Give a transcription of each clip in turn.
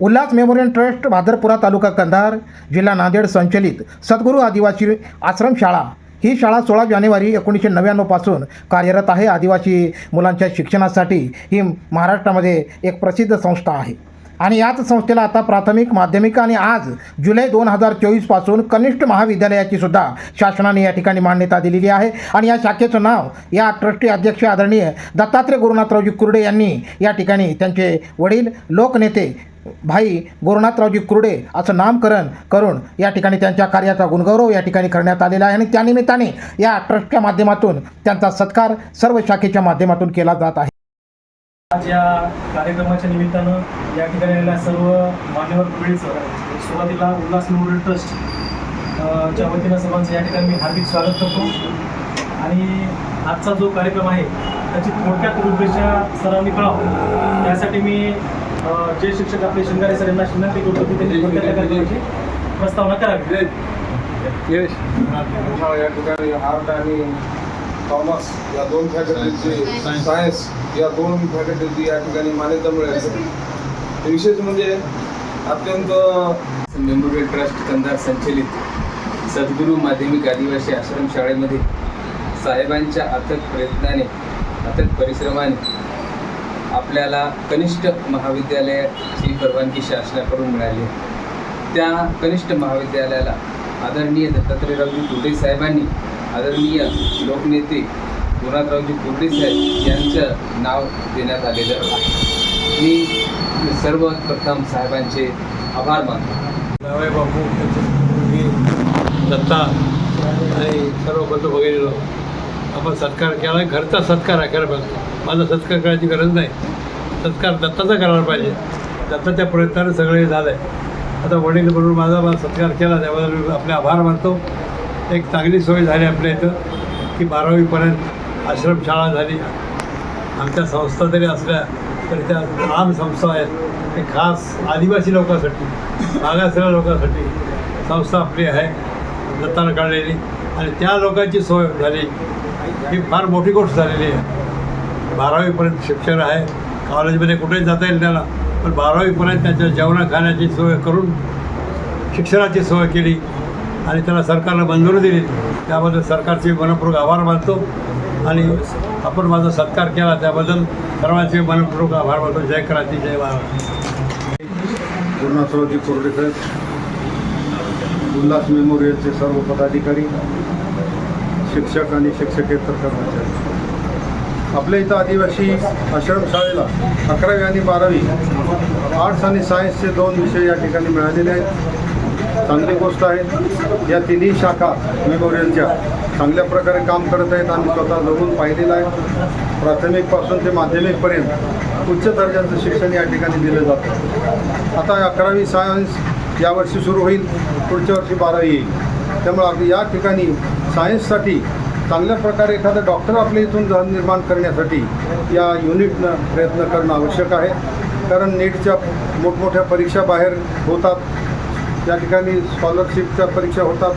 Ulhas memorial trust Bhadarpura taluka Kandhar जिल्हा नांदेड संचलित सद्गुरू आदिवासी आश्रमशाळा ही शाळा सोळा जानेवारी एकोणीसशे नव्याण्णवपासून कार्यरत आहे. आदिवासी मुलांच्या शिक्षणासाठी ही महाराष्ट्रामध्ये एक प्रसिद्ध संस्था आहे. आणि याच संस्थेला आता प्राथमिक माध्यमिक आणि आज जुलै दोन हजार चोवीसपासून कनिष्ठ महाविद्यालयाची सुद्धा शासनाने या ठिकाणी मान्यता दिलेली आहे. आणि या शाखेचं नाव या ट्रस्टी अध्यक्ष आदरणीय दत्तात्रय गुरुनाथरावजी कुर्डे यांनी या ठिकाणी त्यांचे वडील लोकनेते भाई गोरनाथरावजी कुरडे असं नामकरण करून या ठिकाणी त्यांच्या कार्याचा गुणगौरव या ठिकाणी करण्यात आलेला आहे. आणि त्यानिमित्ताने या ट्रस्टच्या माध्यमातून त्यांचा सत्कार सर्व शाखेच्या माध्यमातून केला जात आहे. आज या कार्यक्रमाच्या निमित्तानं या ठिकाणी आलेल्या सर्व मान्यवर मंडळीचं सुरुवातीला उल्हास मेमोरियल ट्रस्ट च्या वतीनं सर्वांचं या ठिकाणी मी हार्दिक स्वागत करतो. आणि आजचा जो कार्यक्रम आहे त्याची थोडक्यात रूपरेषा सरांनी कळावं. त्यासाठी मी जे शिक्षक आपले शिंगारे सर यांना विनंती करतो की त्यांनी प्रस्तावना करावी हा, या ठिकाणी आर्ट आणि कॉमर्स या दोन फॅकल्टीची सायन्स या दोन फॅकल्टीची या ठिकाणी मान्यता मिळाली. विशेष म्हणजे अत्यंत मेमोरियल ट्रस्ट कंधार संचलित सद्गुरू माध्यमिक आदिवासी आश्रम शाळेमध्ये साहेबांच्या अथक प्रयत्नाने अथक परिश्रमाने आपल्याला कनिष्ठ महाविद्यालयाची परवानगी शासनाकडून मिळाली. त्या कनिष्ठ महाविद्यालयाला आदरणीय दत्तात्रयरावजी कुर्डे साहेबांनी आदरणीय लोकनेते गुरुनाथरावजी कुर्डे साहेब यांचं नाव देण्यात आलेलं आहे. मी सर्वप्रथम साहेबांचे आभार मानतो. जावई बापू दत्ता आणि सर्व बंधू वगैरे आपण सत्कार केला घरचा सत्कार आहे पाहिजे. माझा सत्कार करायची गरज नाही. सत्कार दत्ताचा करायला पाहिजे. दत्ताच्या प्रयत्नाने सगळे झालं. आहे आता वडील म्हणून माझा मला सत्कार केला त्याबद्दल मी आपले आभार मानतो. एक चांगली सोय झाली आपल्या इथं की बारावीपर्यंत आश्रमशाळा झाली. आमच्या संस्था जरी असल्या तरी त्या आम संस्था आहेत. ते खास आदिवासी लोकांसाठी मागासलेल्या लोकांसाठी संस्था आपली आहे दत्तानं काढलेली. आणि त्या लोकांची सोय झाली. ही फार मोठी गोष्ट झालेली आहे. बारावीपर्यंत शिक्षण आहे. कॉलेजमध्ये कुठेही जाता येईल त्याला. पण बारावीपर्यंत त्याच्या जेवणा खाण्याची सोय करून शिक्षणाची सोय केली आणि त्याला सरकारनं मंजुरी दिली. त्याबद्दल सरकारचे मनपूर्वक आभार मानतो आणि आपण माझा सत्कार केला. त्याबद्दल सर्वांचे मनपूर्वक आभार मानतो. जय क्रांती जय महाराज गुरुनाथरावजी कोर्डेकर उल्हास मेमोरियलचे सर्व पदाधिकारी शिक्षक आणि शिक्षकेतर कर्मचारी. आपल्या इथं आदिवासी आश्रमशाळेला अकरावी आणि बारावी आर्ट्स आणि सायन्सचे दोन विषय या ठिकाणी मिळालेले आहेत. चांगली गोष्ट आहे या तिन्ही शाखा मेमोरियलच्या चांगल्या प्रकारे काम करत आहेत आणि स्वतः जगून पाहिलेलं आहे. प्राथमिकपासून ते माध्यमिकपर्यंत उच्च दर्जाचं शिक्षण या ठिकाणी दिलं जातं. आता अकरावी सायन्स यावर्षी सुरू होईल पुढच्या वर्षी बारावी येईल. त्यामुळे या ठिकाणी सायन्ससाठी चांगल्या प्रकारे एखादा डॉक्टर आपल्या इथून जा- निर्माण करण्यासाठी या युनिटनं प्रयत्न करणं आवश्यक आहे. कारण नीटच्या मोठमोठ्या परीक्षा बाहेर होतात. या ठिकाणी स्कॉलरशिपच्या परीक्षा होतात.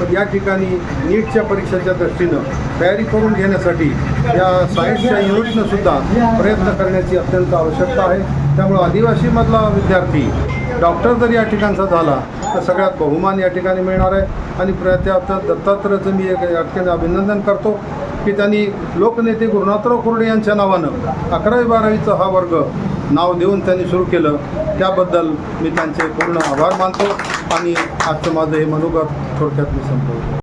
तर या ठिकाणी नीटच्या परीक्षेच्या दृष्टीनं तयारी करून घेण्यासाठी या सायन्सच्या युनिटनं सुद्धा प्रयत्न करण्याची अत्यंत आवश्यकता आहे. त्यामुळं आदिवासीमधला विद्यार्थी डॉक्टर जर या ठिकाणचा झाला तर सगळ्यात बहुमान या ठिकाणी मिळणार आहे. आणि प्र त्या दत्तात्रयचं मी एक या ठिकाणी अभिनंदन करतो की त्यांनी लोकनेते गुरुनाथराव कुर्डे यांच्या नावानं अकरावी बारावीचं हा वर्ग नाव देऊन त्यांनी सुरू केलं. त्याबद्दल मी त्यांचे पूर्ण आभार मानतो. आणि आजचं माझं हे मनोगत थोडक्यात मी संपवतो.